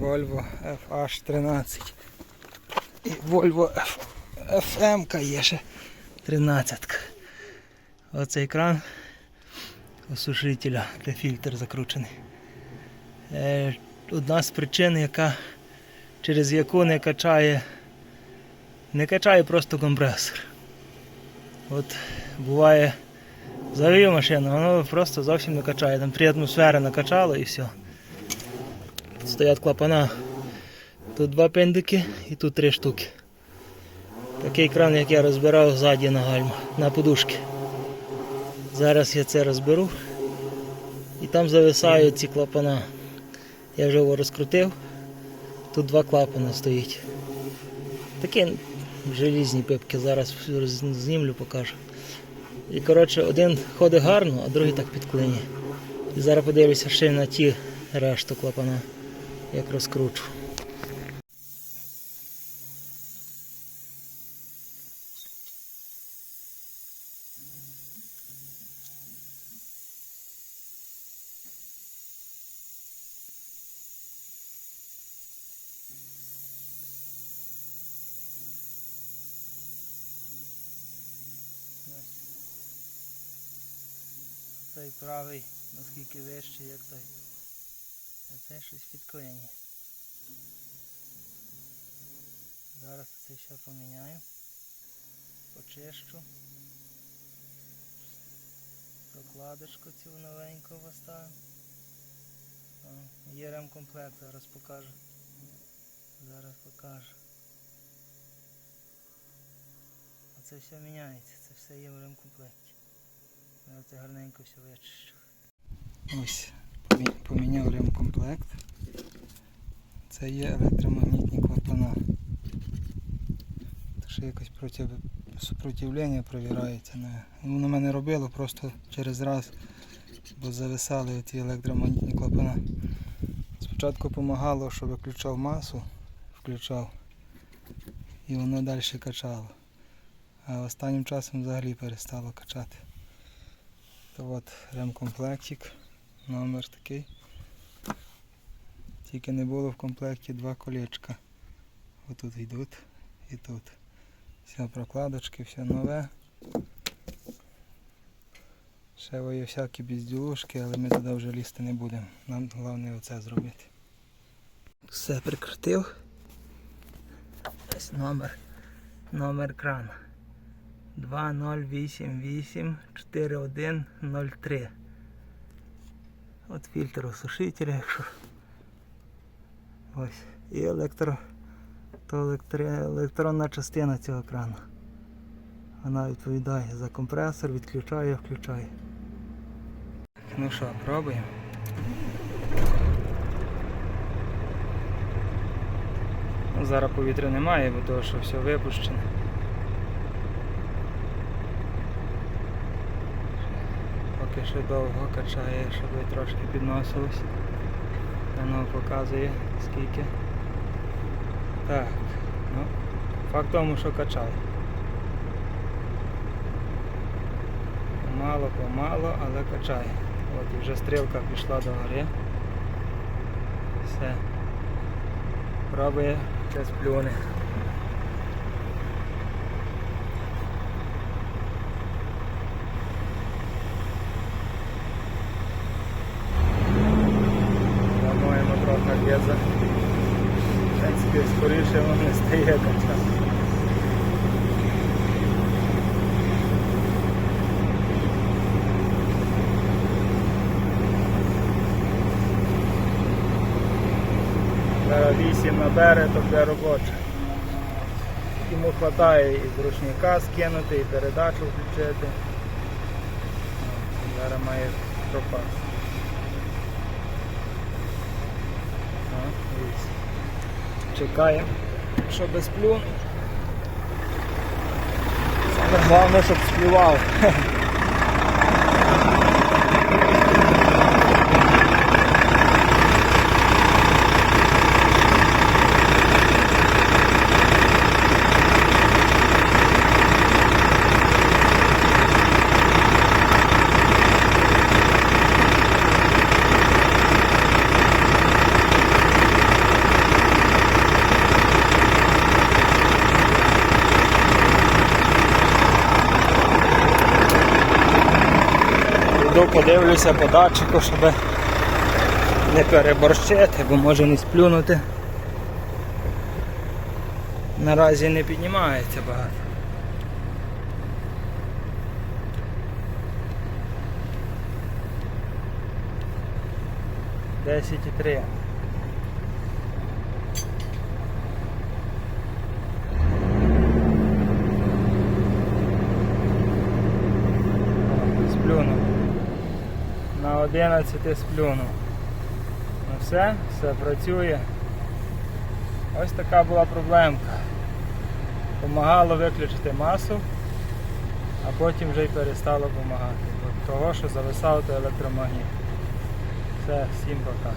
Volvo FH13. І Volvo FM є ще 13. Оцей кран осушителя, де фільтр закручений. Е, Одна з причин, яка, через яку не качає, не качає просто компресор. От буває, завів машину, воно просто зовсім не качає. Там три атмосфери накачало і все. Стоять клапана. Тут два пендики і тут три штуки. Такий кран, як я розбирав ззаді на гальму, на подушки. Зараз я це розберу. І там зависають ці клапана. Я вже його розкрутив. Тут два клапана стоїть. Такі желізні пипки, зараз знімлю, покажу. І коротше, один ходить гарно, а другий так підклині. І зараз подивлюся ще на ті решту клапана, як розкручу. Цей правий наскільки вищий, як той. А це щось підклині. Зараз це все поміняю. Почищу. Прокладочку цю новеньку поставив. О, Є ремкомплект, зараз покажу. Зараз покажу. Оце все міняється, це все є в ремкомплекті. Я це гарненько все вичищу. Ось, помі- поміняв ремкомплект. Це є електромагнітні клапана. Так що якось проти... супротивлення провірається. Не. Воно мене робило просто через раз, бо зависали ті електромагнітні клапана. Спочатку допомагало, що виключав масу, включав і воно далі качало. А останнім часом взагалі перестало качати. То от ремкомплектик, номер такий. Тільки не було в комплекті два колечка. Отут йдуть і тут. Все прокладочки, все нове. Ще є всякі безділушки, але ми туди вже лізти не будемо. Нам головне оце зробити. Все прикрутив. Ось номер. Номер крана. 2088 4103. От фільтр осушителя, якщо. Ось. І електро. То електри... електронна частина цього крану. Вона відповідає за компресор, відключає, включає. Ну що, пробуємо. Ну, зараз повітря немає, бо того, що все випущено. Поки що довго качає, щоб трошки підносилось. Воно показує скільки. Так, ну, факт тому, що качає. Помало, помало, але качає. От і вже стрілка пішла до гори. Все. Пробує, зараз плюне. По-моєму. В принципі, скоріше воно стає качати. Зараз 8 набере, то буде робоче. Йому вистачає і з ручника скинути, і передачу включити. Зараз має пропасти. Чекає, щоб без плюн. Саме головне, щоб співав. подивлюся по датчику, щоб не переборщити, бо може не сплюнути. Наразі не піднімається багато. Десять і три. Сплюнув. На 11 сплюнув. Ну все, все працює. Ось така була проблемка. Помагало виключити масу, а потім вже й перестало допомагати. Того, що зависав той електромагніт. Все, всім пока.